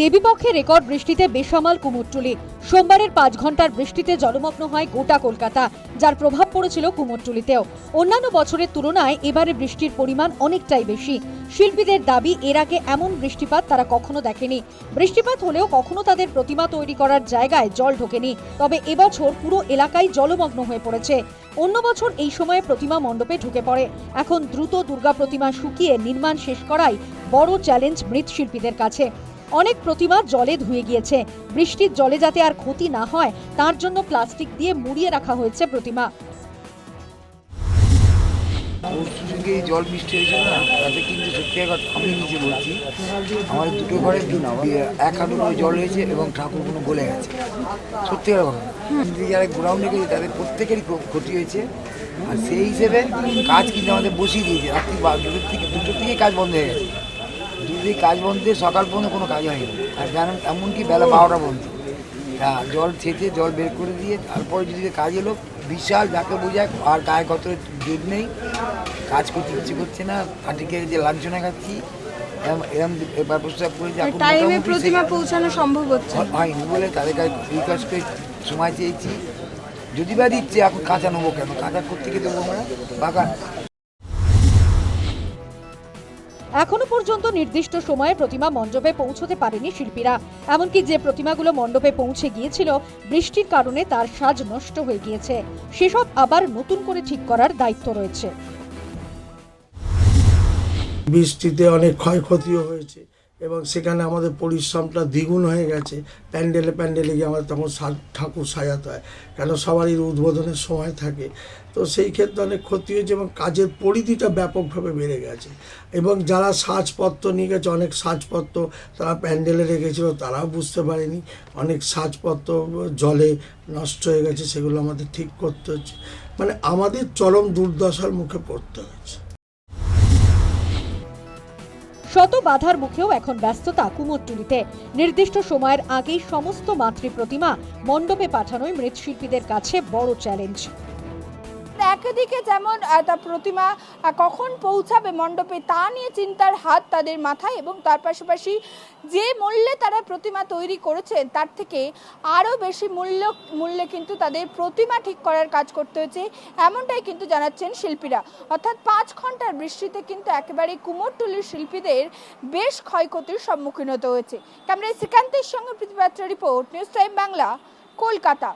দেবীপক্ষে record বৃষ্টিতে বেসামাল কুমোরটুলি। সোমবারের পাঁচ ঘণ্টার বৃষ্টিতে জলমগ্ন হয় গোটা কলকাতা, যার প্রভাব পড়েছিল কুমোরটুলিতেও। অন্যান্য বছরের তুলনায় এবারে বৃষ্টির পরিমাণ অনেকটাই বেশি। শিল্পীদের দাবি, এর আগে এমন বৃষ্টিপাত তারা কখনো দেখেনি। বৃষ্টিপাত হলেও কখনো তাদের প্রতিমা তৈরি করার জায়গায় জল ঢোকেনি। তবে এবছর পুরো এলাকায় জলমগ্ন হয়ে পড়েছে। অন্য বছর এই সময়ে প্রতিমা মণ্ডপে ঢুকে পড়ে। এখন দ্রুত দুর্গা প্রতিমা শুকিয়ে নির্মাণ শেষ করাই বড় চ্যালেঞ্জ মৃৎশিল্পীদের কাছে। অনেক প্রতিমা জলে ধুয়ে গিয়েছে। বৃষ্টির জলে যাতে আর ক্ষতি না হয়, তার জন্য প্লাস্টিক দিয়ে মুড়িয়ে রাখা হয়েছে প্রতিমা। জল বৃষ্টি হয়েছিল না, তাতে কিন্তু সত্যি কথা আমি নিজে বলছি, আমাদের দুটো ঘরে এক হাঁটু জল হয়েছে এবং ঠাকুর কোনো গলে গেছে। সত্যি কথা যারা গ্রাউন্ডে গেছে, তাদের প্রত্যেকেরই ক্ষতি হয়েছে। আর সেই হিসেবে কাজ কিন্তু আমাদের বসিয়ে দিয়েছে। রাত্রি দুটোর থেকে দুটোর থেকেই কাজ বন্ধ হয়ে গেছে। থেকে কাজ বন্ধ হয়ে সকাল পর্যন্ত কোনো কাজ হয়নি। আর জানেন এমনকি বেলা বারোটা পর্যন্ত। তা জল ছেঁচে জল বের করে দিয়ে তারপরে যদি কাজ এলো বিশাল যাকে বোঝায় আর গায়ে কত জোর নেই কাজ করতে ইচ্ছে করছে না পাটিকে যে লাঞ্ছনা খাচ্ছি এরম এরম ব্যবস্থা করেছে এখন টাইমে প্রতিমা পৌঁছানো সম্ভব হচ্ছে হয়নি বলে তাদের কাছে রিকোয়েস্ট করে সময় চেয়েছি। যদি বা দিচ্ছে এখন কাঁচা নেব কেন? কাঁচা করতে গিয়ে দেবো আমরা? বাগান। এখনও পর্যন্ত নির্দিষ্ট সময়ে প্রতিমা মণ্ডপে পৌঁছতে পারেনি শিল্পীরা। এমনকি যে প্রতিমাগুলো মণ্ডপে পৌঁছে গিয়েছিল, বৃষ্টির কারণে তার সাজ নষ্ট হয়ে গিয়েছে। সেসব আবার নতুন করে ঠিক করার দায়িত্ব রয়েছে। বৃষ্টিতে অনেক ক্ষয়ক্ষতিও হয়েছে। এবং সেখানে আমাদের পরিশ্রমটা দ্বিগুণ হয়ে গেছে। প্যান্ডেলে প্যান্ডেলে গিয়ে আমাদের তখন ঠাকুর সাজাতে হয়, কেন সবারই উদ্বোধনের সময় থাকে। তো সেই ক্ষেত্রে অনেক ক্ষতি হয়েছে এবং কাজের পরিধিটা ব্যাপকভাবে বেড়ে গেছে। এবং যারা সাজপত্র নিয়ে গেছে, অনেক সাজপত্র তারা প্যান্ডেলে রেখেছিল, তারাও বুঝতে পারেনি। অনেক সাজপত্র জলে নষ্ট হয়ে গেছে, সেগুলো আমাদের ঠিক করতে হচ্ছে। মানে আমাদের চরম দুর্দশার মুখে পড়তে হয়েছে শত বাধার মুখেও এখন ব্যস্ততা কুমোরটুলিতে। নির্দিষ্ট সময়ের আগেই সমস্ত মাতৃ প্রতিমা মণ্ডপে পাঠানোই মৃৎশিল্পীদের কাছে বড় চ্যালেঞ্জ। একদিকে যেমন তার প্রতিমা কখন পৌঁছাবে মণ্ডপে তা নিয়ে চিন্তার হাত তাদের মাথায় এবং তার পাশাপাশি যে মূল্যে তারা প্রতিমা তৈরি করেছেন, তার থেকে আরও বেশি মূল্য, মূল্যে কিন্তু তাদের প্রতিমা ঠিক করার কাজ করতে হয়েছে, এমনটাই কিন্তু জানাচ্ছেন শিল্পীরা। অর্থাৎ পাঁচ ঘণ্টার বৃষ্টিতে কিন্তু একেবারে কুমোরটুলির শিল্পীদের বেশ ক্ষয়ক্ষতির সম্মুখীন হতে হয়েছে। ক্যামেরায় শ্রীকান্তের সঙ্গে প্রতিপাত্র report, news time Bangla, Kolkata.